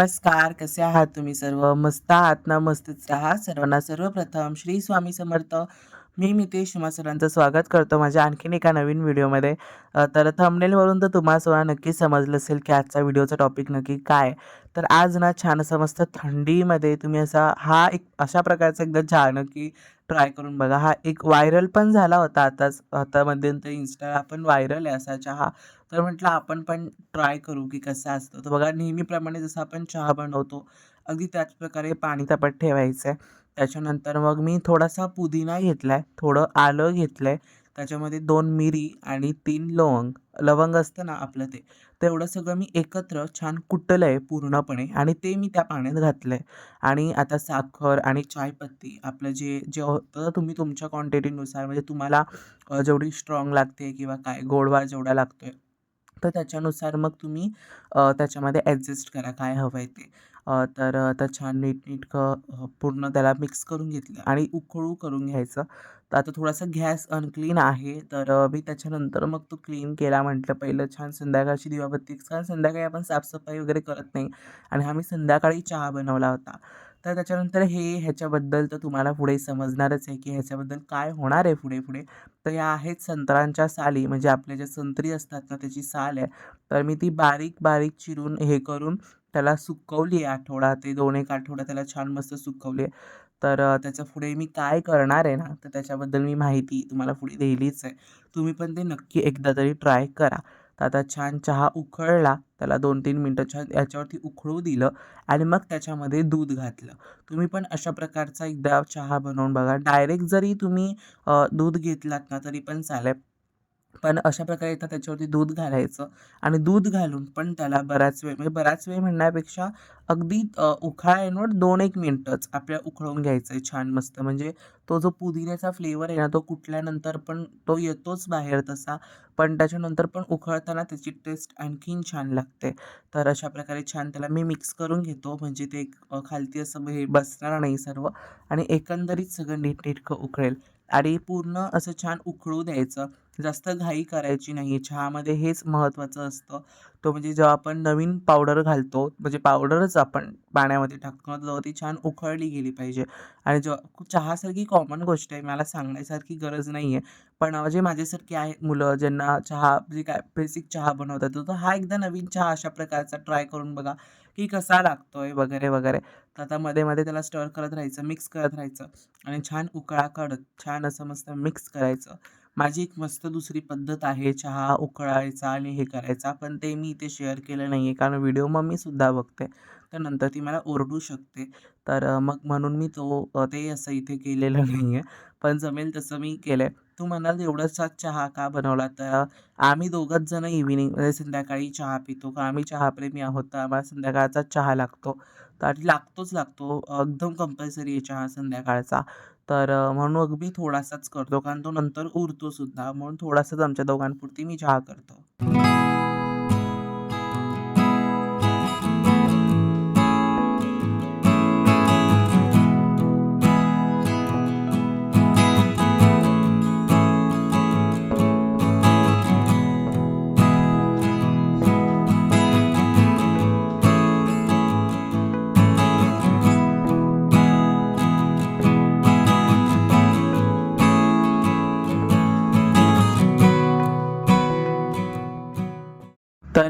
नमस्कार कसे आहात तुम्ही सर्व? मस्त आहात ना? मस्तच आहात सर्वांना सर्वप्रथम श्री स्वामी समर्थ. मी मितेश तुम्हा सर्वांचं स्वागत करतो माझ्या आणखीन एका नवीन व्हिडिओमध्ये. तर थंबनेलवरून तर तुम्हाला सर्वांना नक्की समजलं असेल की आजचा व्हिडिओचा टॉपिक नक्की काय तर आज ना छान असं मस्त थंडीमध्ये तुम्ही असा हा एक अशा प्रकारचा एकदा चहा नक्की ट्राय करून बघा. हा एक व्हायरल पण झाला होता आताच आता मध्यंतरी इंस्टा पण व्हायरल आहे असा चहा. तर म्हटलं आपण पण ट्राय करू की कसं असतं. तर बघा नेहमीप्रमाणे जसं आपण चहा बनवतो अगदी त्याच प्रकारे पाणी तापत ठेवायचं आहे त्याच्यानंतर मग मी थोडासा पुदिना घेतला आहे थोडं आलं घेतलं आहे त्याच्यामध्ये दोन मिरी आणि तीन लवंग लवंग असतं ना आपलं ते तेवढं सगळं मी एकत्र छान कुटलं आहे पूर्णपणे आणि ते मी त्या पाण्यात घातलं आहे आणि आता साखर आणि चायपत्ती आपलं जे जे होतं तुम्ही तुमच्या क्वांटिटीनुसार म्हणजे तुम्हाला जेवढी स्ट्रॉंग लागते किंवा काय गोडवा जेवढा लागतो आहे तर त्याच्यानुसार मग तुम्ही त्याच्यामध्ये ॲडजस्ट करा काय हवं आहे ते तर आता छान नीटनेटकं पूर्ण त्याला मिक्स करून घेतलं आणि उकळू करून घ्यायचं. तर आता थोडासा गॅस अनक्लीन आहे तर मी त्याच्यानंतर मग तो क्लीन केला म्हटलं पहिलं छान संध्याकाळची दिवाबत्ती. कारण संध्याकाळी आपण साफसफाई वगैरे करत नाही. आणि हा मी संध्याकाळी चहा बनवला होता. तर त्याच्यानंतर हे ह्याच्याबद्दल तर तुम्हाला पुढे समजणारच आहे की ह्याच्याबद्दल काय होणार आहे पुढे पुढे. तर या आहेत संत्रांच्या साली म्हणजे आपल्या ज्या संत्री असतात ना त्याची साल आहे. तर मी ती बारीक बारीक चिरून हे करून त्याला सुकवली आहे आठवडा ते दोन एक आठवडा त्याला छान मस्त सुकवली आहे. तर त्याचं त्याच्या पुढे मी काय करणार आहे ना तर त्याच्याबद्दल मी माहिती तुम्हाला पुढे दिलीच आहे. तुम्ही पण ते नक्की एकदा तरी ट्राय करा. तर आता छान चहा उकळला. त्याला दोन तीन मिनटंच्या याच्यावरती उकळू दिलं आणि मग त्याच्यामध्ये दूध घातलं. तुम्ही पण अशा प्रकारचा एकदा चहा बनवून बघा. डायरेक्ट जरी तुम्ही दूध घेतलात ना तरी पण चालेल. पण अशा प्रकारे इथं त्याच्यावरती दूध घालायचं आणि दूध घालून पण त्याला बराच वेळ म्हणजे बराच वेळ म्हणण्यापेक्षा अगदी अ, उखाळा येणवर दोन एक मिनटंच आपल्याला उखळून घ्यायचं आहे छान मस्त. म्हणजे तो जो पुदिन्याचा फ्लेवर आहे ना तो कुठल्यानंतर पण तो येतोच बाहेर तसा पण त्याच्यानंतर पण उकळताना त्याची टेस्ट आणखीन छान लागते. तर अशा प्रकारे छान त्याला मी मिक्स करून घेतो. म्हणजे ते एक, खालती असं हे बसणार नाही सर्व आणि एकंदरीत सगळं नीटनेटकं उकळेल. आणि पूर्ण असं छान उकळू द्यायचं. जास्त घाई करायची नाही. चहामध्ये हेच महत्त्वाचं असतं. तो म्हणजे जेव्हा आपण नवीन पावडर घालतो म्हणजे पावडरच आपण पाण्यामध्ये टाकतो तेव्हा ती छान उखळली गेली पाहिजे. आणि जेव्हा चहासारखी कॉमन गोष्ट आहे मला सांगण्यासारखी गरज नाही आहे पण जे माझ्यासारखे आहेत मुलं ज्यांना चहा म्हणजे काय बेसिक चहा बनवतात तर हा एकदा नवीन चहा अशा प्रकारचा ट्राय करून बघा की कसा लागतो आहे वगैरे वगैरे. तर आता मध्ये मध्ये त्याला स्टर करत राहायचं मिक्स करत राहायचं आणि छान उकळा काढत छान असं मस्त मिक्स करायचं. माझी एक मस्त दुसरी पद्धत आहे चहा उकळायचा आणि हे करायचा पण ते मी इथे शेअर केलं नाही आहे कारण व्हिडिओ मग मी सुद्धा बघते तर नंतर ती मला ओरडू शकते. तर मग म्हणून मी तो ते असं इथे केलेलं नाही आहे पण जमेल तसं मी केलं आहे तू म्हणाल एवढासा चहा का बनवला? तर आम्ही दोघंच जण इव्हिनिंग म्हणजे संध्याकाळी चहा पितो. का आम्ही चहाप्रेमी आहोत? तर आम्हाला संध्याकाळचा चहा लागतो. तर आणि लागतोच लागतो. एकदम कंपल्सरी याच्या चहा संध्याकाळचा. तर म्हणून मग मी थोडासाच करतो. कारण तो नंतर उरतो सुद्धा म्हणून थोडासाच आमच्या दोघांपुरती मी चहा करतो.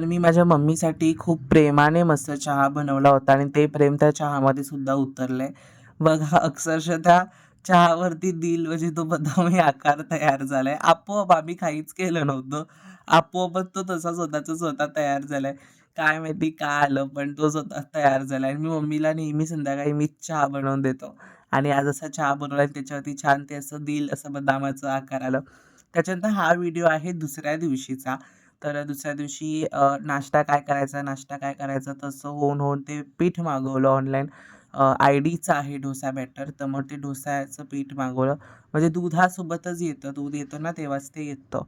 तर मी माझ्या मम्मीसाठी खूप प्रेमाने मस्त चहा बनवला होता आणि ते प्रेम त्या चहामध्ये सुद्धा उतरलंय. बघा अक्षरशः त्या चहावरती दिल म्हणजे तो बदामी आकार तयार झालाय. आपोआप आम्ही काहीच केलं नव्हतं. आपोआपच तो तसा स्वतःचा स्वतः तयार झालाय. काय माहिती का आलं पण तो स्वतः तयार झालाय आणि मी मम्मीला नेहमी संध्याकाळी मीच चहा बनवून देतो आणि आज असा चहा बनवला त्याच्यावरती छान ते असं दिल असं बदामाचं आकार आलं. त्याच्यानंतर हा व्हिडिओ आहे दुसऱ्या दिवशीचा. तर दुसऱ्या दिवशी नाश्ता काय करायचा, नाश्ता काय करायचा तसं होऊन, होऊन ते पीठ मागवलं ऑनलाईन. आय डीचं आहे डोसा बॅटर तर मग ते डोसाचं पीठ मागवलं. म्हणजे दुधासोबतच येतं, दूध येतं ना तेव्हाच ते येतं.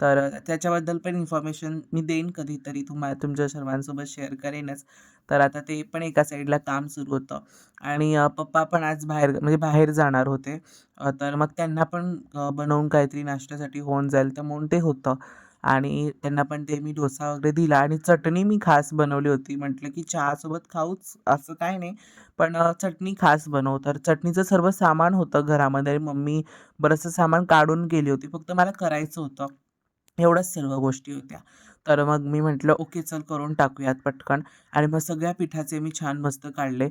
तर त्याच्याबद्दल पण इन्फॉर्मेशन मी देईन कधीतरी तुम्हाला तुमच्या सर्वांसोबत शेअर करेनच. तर आता ते पण एका साईडला काम सुरू होतं आणि पप्पा पण आज बाहेर म्हणजे बाहेर जाणार होते. तर मग त्यांना पण बनवून काहीतरी नाश्त्यासाठी होऊन जाईल तर म्हणून ते होतं. आणि त्यांना पण ते मी डोसा वगैरे दिला आणि चटणी मी खास बनवली होती. म्हटलं की चहासोबत खाऊच असं काही नाही, पण चटणी खास बनव. तर चटणीचं सर्व सामान होतं घरामध्ये मम्मी बरंचसं सामान काढून गेली होती. फक्त मला करायचं होतं. एवढ्याच सर्व गोष्टी होत्या. तर मग मी म्हटलं, "ओके, चल करून टाकूयात पटकन." आणि मग सगळ्या पिठाचे मी छान मस्त काढले.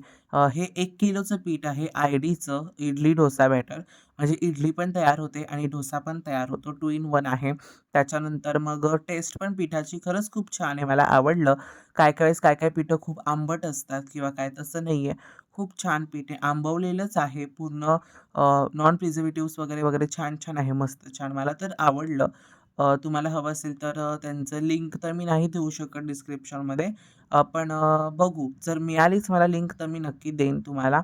हे एक किलोचं पीठ आहे आयडीचं इडली डोसा बॅटर. म्हणजे इडली पण तयार होते आणि डोसा पण तयार होतो. टू इन वन आहे. त्याच्यानंतर मग टेस्ट पण पिठाची खरंच खूप छान आहे. मला आवडलं. काय-काय वेळेस काय-काय पिठं खूप आंबट असतात किंवा काय तसं नाही आहे. खूप छान पीठ आहे. आंबवलेलंच आहे पूर्ण नॉन प्रिझर्व्हेटिव्हज वगैरे, वगैरे छान-छान आहे. मस्त छान. मला तर आवडलं. तुम्हाला हवं असेल तर त्यांचं लिंक तर मी नाही देऊ शकत डिस्क्रिप्शनमध्ये. पण बघू जर मिळालीच मला लिंक तर मी नक्की देईन तुम्हाला.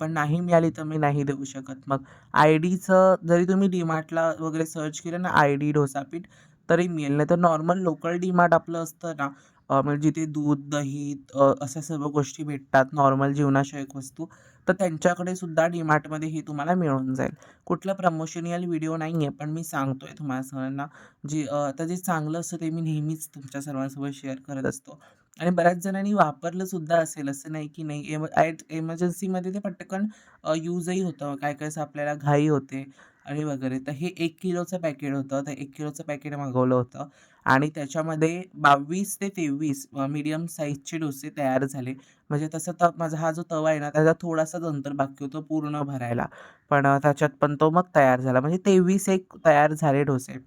पण नाही मिळाली तर मी नाही देऊ शकत. मग आय डीचं जरी तुम्ही डीमार्टला वगैरे सर्च केलं ना आय डी ढोसापीठ तरी मिळेल. नाही तर नॉर्मल लोकल डीमार्ट आपलं असतं ना म्हणजे जिथे दूध, दही अशा सर्व गोष्टी भेटतात नॉर्मल जीवनाशयक वस्तू. तर त्यांच्याकडे सुद्धा डीमार्टमध्ये ही तुम्हाला मिळून जाईल. कुठलं प्रमोशनियल व्हिडिओ नाही आहे, पण मी सांगतोय तुम्हाला सर्वांना. जे आता जे चांगलं असतं ते मी नेहमीच तुमच्या सर्वांसोबत शेअर करत असतो. आणि बऱ्याच जणांनी वापरलं सुद्धा असेल, असं नाही की नाही. एम ॲट एमर्जन्सीमध्ये ते पटकन यूजही होतं. काय काय असं आपल्याला घाई होते आणि वगैरे. तर हे एक किलोचं पॅकेट होतं. तर एक किलोचं पॅकेट मागवलं होतं आणि त्याच्यामध्ये 22 ते तेवीस मीडियम साईजचे डोसे तयार झाले. म्हणजे तसं तर माझा हा जो तवा आहे ना, त्याचा थोडासाच अंतर बाकी होतं पूर्ण भरायला. पण त्याच्यात पण तो मग तयार झाला. म्हणजे 23 एक तयार झाले डोसे.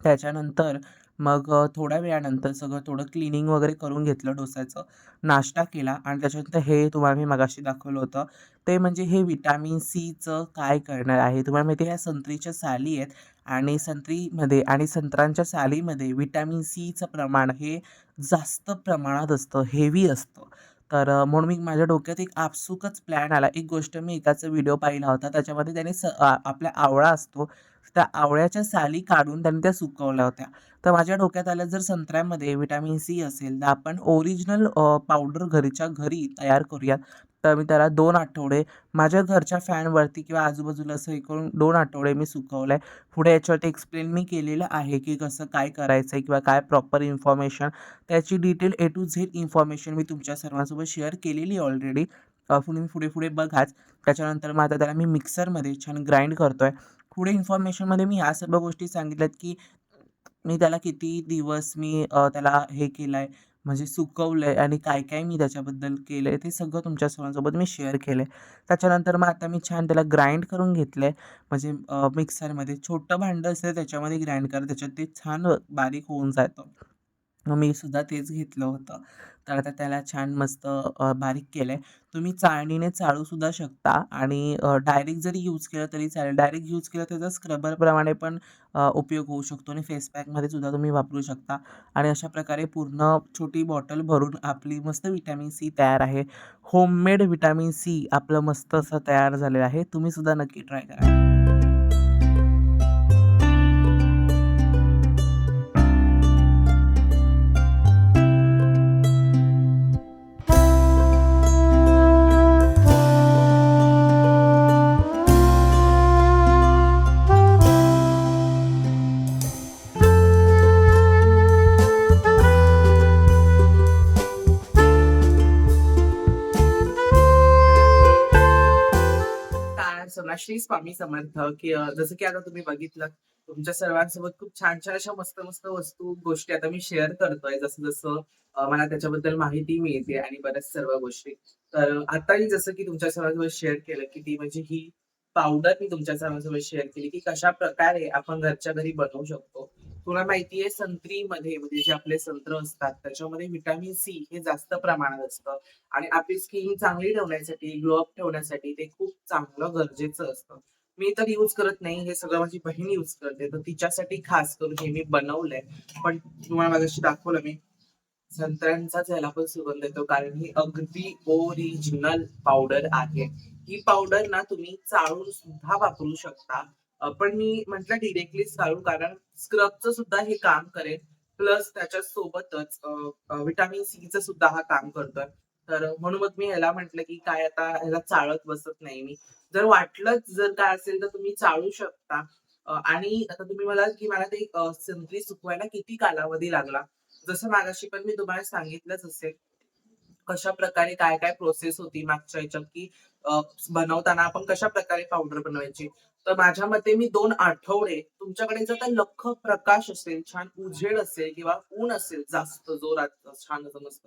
त्याच्यानंतर मग थोड्या वेळानंतर सगळं थोडं क्लिनिंग वगैरे करून घेतलं डोस्याचं. नाश्ता केला आणि त्याच्यानंतर हे तुम्हाला मी मगाशी दाखवलं होतं. ते म्हणजे हे विटॅमिन सीचं काय करणार आहे. तुम्हाला माहिती आहे ह्या संत्रीच्या साली आहेत आणि संत्रीमध्ये आणि संत्रांच्या सालीमध्ये विटॅमिन सीचं प्रमाण हे जास्त प्रमाणात असतं, हेवी असतं. तर म्हणून मी माझ्या डोक्यात एक आपसुकच प्लॅन आला. एक गोष्ट मी एकाचा व्हिडिओ पाहिला होता. त्याच्यामध्ये त्याने स आपला आवळा असतो, त्या आवळ्याच्या साली काढून त्यांनी त्या सुकवल्या होत्या. तर माझ्या डोक्यात आलं जर संत्र्यामध्ये व्हिटॅमिन सी असेल, तर आपण ओरिजिनल पावडर घरच्या घरी तयार करूयात. तर मी त्याला दोन आठवडे माझ्या घरच्या फॅनवरती किंवा आजूबाजूला असं हे करून दोन आठवडे मी सुकवलं आहे पुढे याच्यावरती एक्सप्लेन मी केलेलं आहे, की कसं काय करायचं आहे किंवा काय प्रॉपर इन्फॉर्मेशन त्याची detail A to Z information मी तुमच्या सर्वांसोबत शेअर केलेली आहे ऑलरेडी. तुम्ही पुढे-पुढे बघाच. त्याच्यानंतर मग आता त्याला मी मिक्सरमध्ये छान ग्राइंड करतो आहे पुढे इन्फॉर्मेशनमध्ये मी ह्या सर्व गोष्टी सांगितल्यात, की मी त्याला किती दिवस मी त्याला हे केलं आहे म्हणजे सुकवलं आहे आणि काय-काय मी त्याच्याबद्दल केलं आहे ते सगळं तुमच्या सर्वांसोबत मी शेअर केलं आहे त्याच्यानंतर मग आता मी छान त्याला ग्राइंड करून घेतलं आहे म्हणजे मिक्सरमध्ये छोटं भांडं असतं त्याच्यामध्ये ग्राइंड करा. त्याच्यात ते छान बारीक होऊन जातं. मग मी सुद्धा तेच घेतलं होतं. तर आता त्याला छान मस्त बारीक केलं आहे तुम्ही चाळणीने चाळू सुद्धा शकता आणि डायरेक्ट जरी यूज केलं तरी चालेल. डायरेक्ट यूज केलं त्याचा स्क्रबरप्रमाणे पण उपयोग होऊ शकतो आणि फेस पॅकमध्ये सुद्धा तुम्ही वापरू शकता आणि अशा प्रकारे पूर्ण छोटी बॉटल भरून आपली मस्त विटॅमिन सी तयार आहे. होममेड विटॅमिन सी आपलं मस्त असं तयार झालेलं आहे. तुम्ही सुद्धा नक्की ट्राय करा. नमस्कार, स्वामी समर्थ, की जसं की आता तुम्ही बघितलं, तुमच्या सर्वांसोबत खूप छान-छान अशा मस्त-मस्त वस्तू, गोष्टी आता मी शेअर करतोय. जसं-जसं मला त्याच्याबद्दल माहिती मिळते आणि बऱ्याच सर्व गोष्टी. तर आताही जसं की तुमच्या सर्वांसोबत शेअर केलं, की ती म्हणजे ही पावडर मी तुमच्या सर्वांसोबत शेअर केली, की कशा प्रकारे आपण घरच्या घरी बनवू शकतो. तुला माहितीये संत्रीमध्ये म्हणजे जे आपले संत्र असतात, त्याच्यामध्ये व्हिटॅमिन सी हे जास्त प्रमाणात असतं. आणि आपली स्किन चांगली ठेवण्यासाठी, ग्लो अप ठेवण्यासाठी ते खूप चांगलं गरजेचं असतं. मी तर यूज करत नाही. हे सगळं माझी बहीण यूज करते. तर तिच्यासाठी खास करून हे मी बनवलंय. पण तुम्हाला माझ्याशी दाखवलं मी. संत्र्यांचाच याला पण सुगंध येतो कारण ही अगदी ओरिजिनल पावडर आहे. ही पावडर ना तुम्ही चाळून सुद्धा वापरू शकता. पण मी म्हटलं डिरेक्टली चालू कारण स्क्रबचं सुद्धा हे काम करेल. प्लस त्याच्या सोबतच विटामिन सी व्हिटॅमिन सीचं सुद्धा हा काम करतोय. तर म्हणून मग मी ह्याला म्हटलं, की काय आता ह्याला चाळत बसत नाही मी. जर वाटलंच जर काय असेल तर तुम्ही चाळू शकता. आणि आता तुम्ही मला की मला ते संत्री सुकवायला किती कालावधी लागला? जसं मागाशी पण मी तुम्हाला सांगितलंच असेल. कशा प्रकारे काय-काय प्रोसेस होती मागच्या याच्यात की बनवताना आपण कशा प्रकारे पावडर बनवायची. तर माझ्या मते मी दोन आठवडे तुमच्याकडे जर का लख्ख प्रकाश असेल, छान उजेड असेल किंवा ऊन असेल जास्त जोरात छान असं मस्त,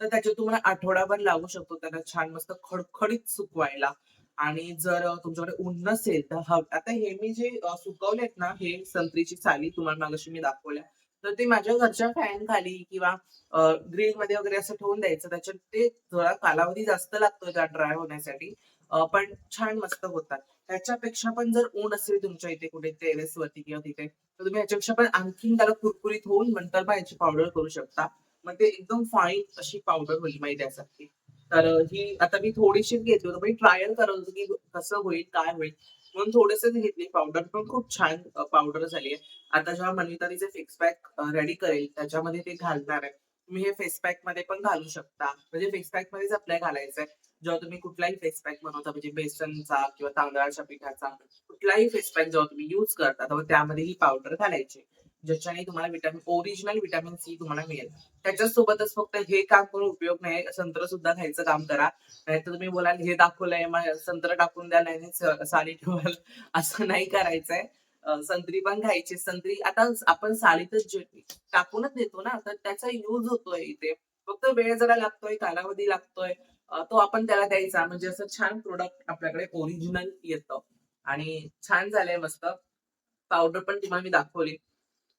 तर त्याच्या तुम्हाला आठवडाभर लागू शकतो त्याला छान मस्त खडखडीत सुकवायला. आणि जर तुमच्याकडे ऊन नसेल तर हव आता हे मी जे सुकवलेत ना, हे संत्रीची साली तुम्हाला मागाशी मी दाखवल्या, तर ते माझ्या घरच्या फॅन खाली किंवा अ, ग्रिलमध्ये वगैरे असं ठेवून द्यायचं. त्याच्यात ते थोडा कालावधी जास्त लागतो त्या ड्राय होण्यासाठी. पण छान मस्त होतात. त्याच्यापेक्षा पण जर ऊन असेल तुमच्या इथे कुठे टेरेस वरती किंवा तिथे, तर तुम्ही ह्याच्यापेक्षा पण आणखीन त्याला कुरकुरीत होऊन नंतर पण ह्याची पावडर करू शकता. मग ते एकदम फाईन अशी पावडर होईल मैद्यासारखी. तर ही आता मी थोडीशीच घेतली होती. मी ट्रायल करत होतो, की कसं होईल, काय होईल. म्हणून थोडेसे घेतली पावडर, पण खूप छान पावडर झाली आहे. आता जेव्हा मन्विता तिचे फेस पॅक रेडी करेल, त्याच्यामध्ये ते घालणार आहे. तुम्ही हे फेस पॅकमध्ये पण घालू शकता. म्हणजे फेस पॅक मध्येच आपल्याला घालायचंय. जेव्हा तुम्ही कुठलाही फेस पॅक बनवता म्हणजे बेसनचा किंवा तांदळाच्या पिठाचा, कुठलाही फेस पॅक जेव्हा तुम्ही युज करता, तेव्हा त्यामध्ये ही पावडर घालायची. ज्याच्याने तुम्हाला विटामिन ओरिजिनल विटामिन सी तुम्हाला मिळेल. त्याच्यासोबतच फक्त हे काम करून उपयोग नाही, संत्र सुद्धा खायचं काम करा. नाहीतर तुम्ही बोलाल हे दाखवलंय, मग संत्र टाकून द्या, नाही साडी साली ठेवाल असं नाही करायचंय. संत्री पण खायची. संत्री आता आपण सालीतच जे टाकूनच देतो ना, तर त्याचा यूज होतोय इथे. फक्त वेळ जरा लागतोय, कालावधी लागतोय. तो आपण त्याला द्यायचा. म्हणजे असं छान प्रोडक्ट आपल्याकडे ओरिजिनल येतं आणि छान झालंय मस्त. पावडर पण तुम्हाला मी दाखवली.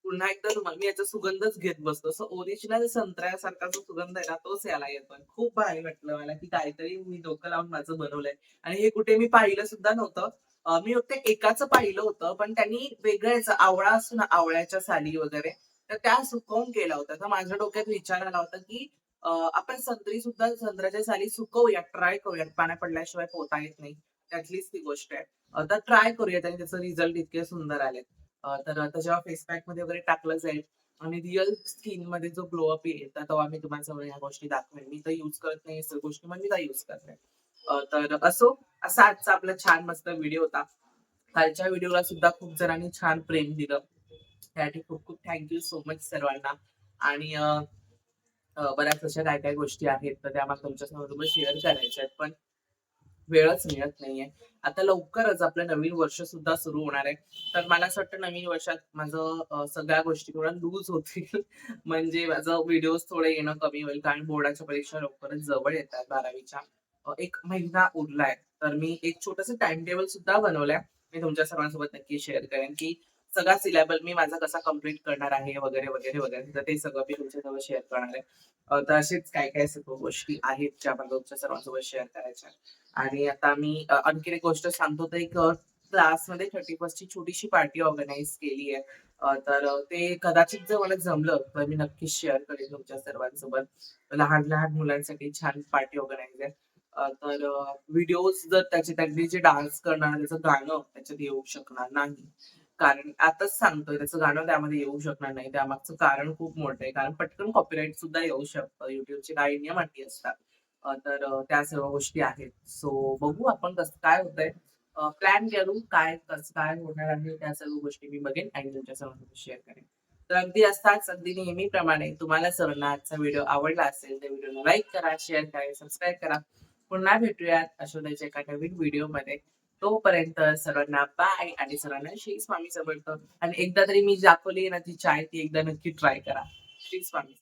पुन्हा एकदा तुम्हाला मी याचा सुगंधच घेत बसतो. असं ओरिजिनल संत्र्यासारखा जो सुगंध आहे ना, तोच याला येतोय. खूप भारी वाटलं मला, की काहीतरी मी डोकं लावून माझं बनवलंय आणि हे कुठे मी पाहिलं सुद्धा नव्हतं. मी फक्त एकाच पाहिलं होतं, पण त्यांनी वेगळं आवळा असतो ना, आवळ्याच्या साली वगैरे, तर त्या सुकवून केला होता तर माझ्या डोक्यात विचार आला होता, की आपण संत्री सुद्धा संत्र्याच्या साली सुकवूयात, ट्राय करूयात. पाण्या पडल्याशिवाय पोहता येत नाही. त्यातलीच ती गोष्ट आहे. तर ट्राय करूयात आणि त्याचं रिझल्ट इतके सुंदर आलेत. तर आता जेव्हा फेस पॅकमध्ये वगैरे टाकलं जाईल आणि रिअल स्किनमध्ये जो ग्लो अप येईल, तर तेव्हा मी तुम्हाला ह्या गोष्टी दाखवेन. मी तर यूज करत नाही गोष्टी, मग मी त्या यूज करते. तर असो, असा आजचा आपला छान मस्त व्हिडिओ होता. कालच्या व्हिडिओला सुद्धा खूप जणांनी छान प्रेम दिलं. त्यासाठी खूप खूप थँक सो मच सर्वांना. आणि बऱ्याच अशा काय-काय गोष्टी आहेत, तर त्या मला तुमच्यासोबत शेअर करायच्या आहेत. पण वेळच मिळत नाहीये. आता लवकरच आपलं नवीन वर्ष सुद्धा सुरू होणार आहे. तर मला असं वाटतं नवीन वर्षात माझं सगळ्या गोष्टी थोड्या लूज होतील. म्हणजे माझं व्हिडिओज थोडे येणं कमी होईल. कारण बोर्डाच्या परीक्षा लवकरच जवळ येतात बारावीच्या एक महिना उरलाय. तर मी एक छोटंसं टाइम टेबल सुद्धा बनवलाय मी तुमच्या सर्वांसोबत नक्की शेअर करेन, की सगळा सिलेबल मी माझा कसा कंप्लीट करणार आहे वगैरे, वगैरे, वगैरे. तर ते सगळं मी तुमच्यासोबत शेअर करणार आहे. तर असेच काय-काय सर्व गोष्टी आहेत, ज्या मला तुमच्या सर्वांसोबत शेअर करायच्या आणि आता मी आणखी एक गोष्ट सांगतो तर एक अ, क्लासमध्ये 31st ची छोटीशी पार्टी ऑर्गनाईज केली आहे. तर ते कदाचित जर मला जमलं तर मी नक्कीच शेअर करेन तुमच्या सर्वांसोबत. लहान-लहान मुलांसाठी छान पार्टी ऑर्गनाईज आहे. तर व्हिडिओ व्हिडिओज जर त्याचे त्यांनी जे डान्स करणार त्याचं गाणं त्याच्यात येऊ शकणार नाही. कारण आताच सांगतोय त्याचं गाणं त्यामध्ये येऊ शकणार नाही. त्यामागचं कारण खूप मोठं आहे. कारण पटकन कॉपीराईट सुद्धा येऊ शकतं. युट्यूबचे काही नियम अटी असतात. तर त्या सर्व गोष्टी आहेत. सो बघू आपण कसं काय होतंय. अ, प्लॅन करू काय कसं काय होणार आहे त्या सर्व गोष्टी मी बघेन आणि तुमच्या सर्वांसोबत शेअर करेन. तर अगदी असताच अगदी नेहमीप्रमाणे तुम्हाला सर्वांना आजचा व्हिडिओ आवडला असेल तर व्हिडिओला लाईक करा, शेअर करा, सबस्क्राईब करा. पुन्हा भेटूयात अशोध्याच्या एका नवीन व्हिडिओमध्ये. तोपर्यंत सर्वांना बाय आणि सर्वांना श्री स्वामी समर्थ. आणि एकदा तरी मी दाखवली ना ती चाय ती एकदा नक्की ट्राय करा. श्री स्वामी